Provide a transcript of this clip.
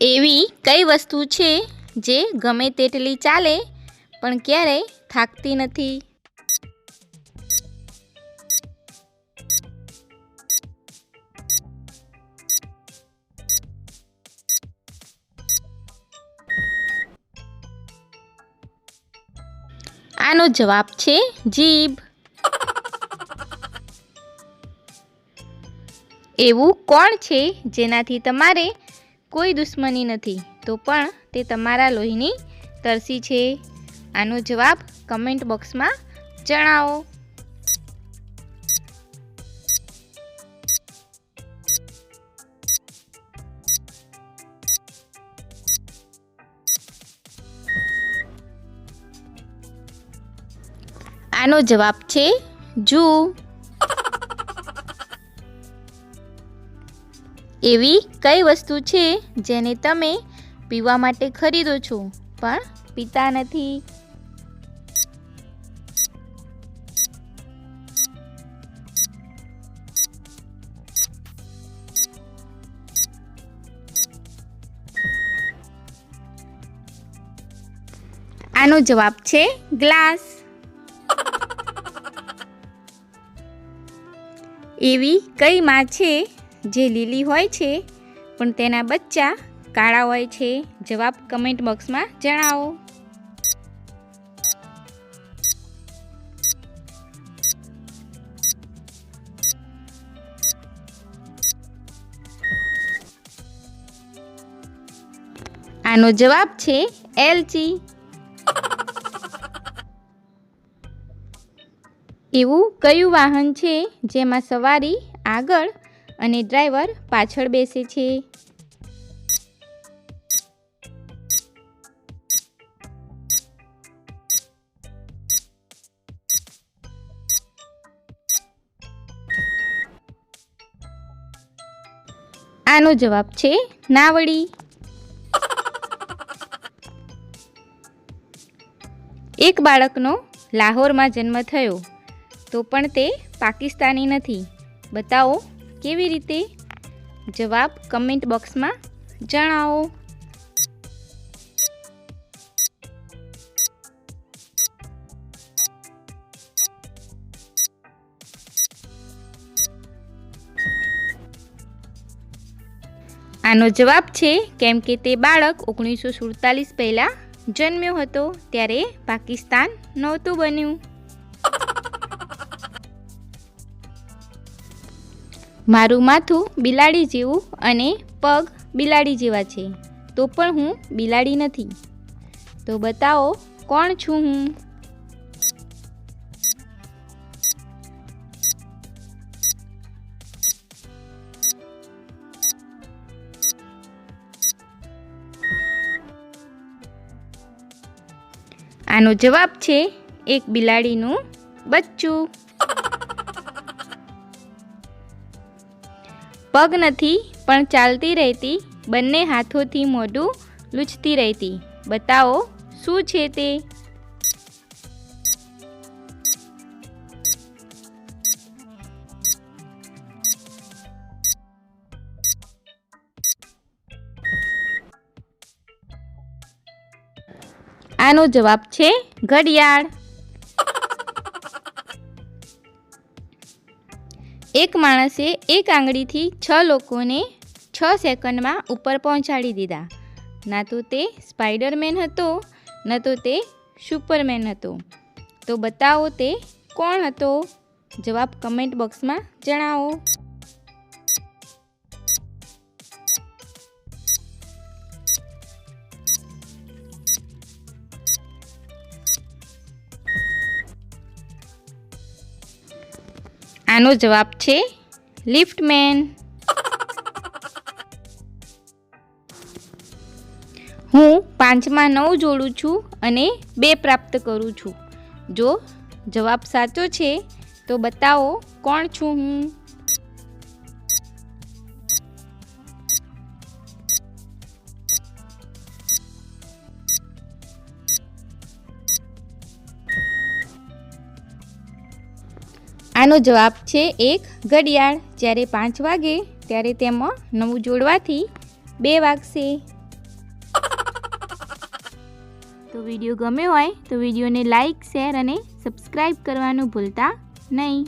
એવી કઈ વસ્તુ છે જે ગમે તેટલી ચાલે, પણ ક્યારેય થાકતી નથી? આનો જવાબ છે જીભ. એવું કોણ છે જેનાથી તમારે કોઈ દુશ્મની નથી. તો પણ તે તમારા લોહીની તરસી છે. આનો જવાબ કમેન્ટ બોક્સમાં જણાવો. આનો જવાબ છે જૂ. એવી કઈ વસ્તુ છે જેને તમે પીવા માટે ખરીદો છો? પણ પીતા નથી. આનો જવાબ છે ગ્લાસ. એવી કઈ માં છે જે લીલી હોય છે, પણ તેના બચ્ચા કાળા હોય છે, જવાબ કમેન્ટ બોક્સમાં જણાવો. આનો જવાબ છે એલચી એવું કયું વાહન છે જેમાં સવારી આગળ અને ડ્રાઈવર પાછળ બેસે છે. આનો જવાબ છે નાવડી. એક બાળકનો લાહોરમાં જન્મ થયો. તો પણ તે પાકિસ્તાની નથી. બતાવો કેવી રીતે? જવાબ કમેન્ટ બોક્સમાં જણાવો. આનો જવાબ છે, કેમ કે તે બાળક ઓગણીસો સુડતાલીસ પહેલાં જન્મ્યો હતો, ત્યારે પાકિસ્તાન નહોતું બન્યું. મારું માથું બિલાડી જેવું અને પગ બિલાડી જેવા છે. તો પણ હું બિલાડી નથી. તો બતાવો, કોણ છું હું? આનો જવાબ છે, એક બિલાડીનું બચ્ચું. પગ નથી, પણ ચાલતી રહેતી, બંને હાથોથી મોઢું લૂછતી રહેતી. બતાવો, શું છે તે? આનો જવાબ છે ઘડિયાળ. એક માણસે એક આંગળીથી છ લોકોને છ સેકન્ડમાં ઉપર પહોંચાડી દીધા. ના તો તે સ્પાઈડરમેન હતો, ન તો તે સુપરમેન હતો. તો બતાવો તે કોણ હતો? જવાબ કમેન્ટ બોક્સમાં જણાવો. આનો જવાબ છે લિફ્ટમેન. હું પાંચમાં નવ જોડું છું અને બે પ્રાપ્ત કરું છું. જો જવાબ સાચો છે, તો બતાવો કોણ છું હું? આનો જવાબ છે એક ઘડિયાળ. જ્યારે પાંચ વાગે, ત્યારે તેમાં નવું જોડવાથી બે વાગશે. તો વીડિયો ગમ્યો હોય તો વિડીયોને લાઇક શેર અને સબસ્ક્રાઈબ કરવાનું ભૂલતા નહીં.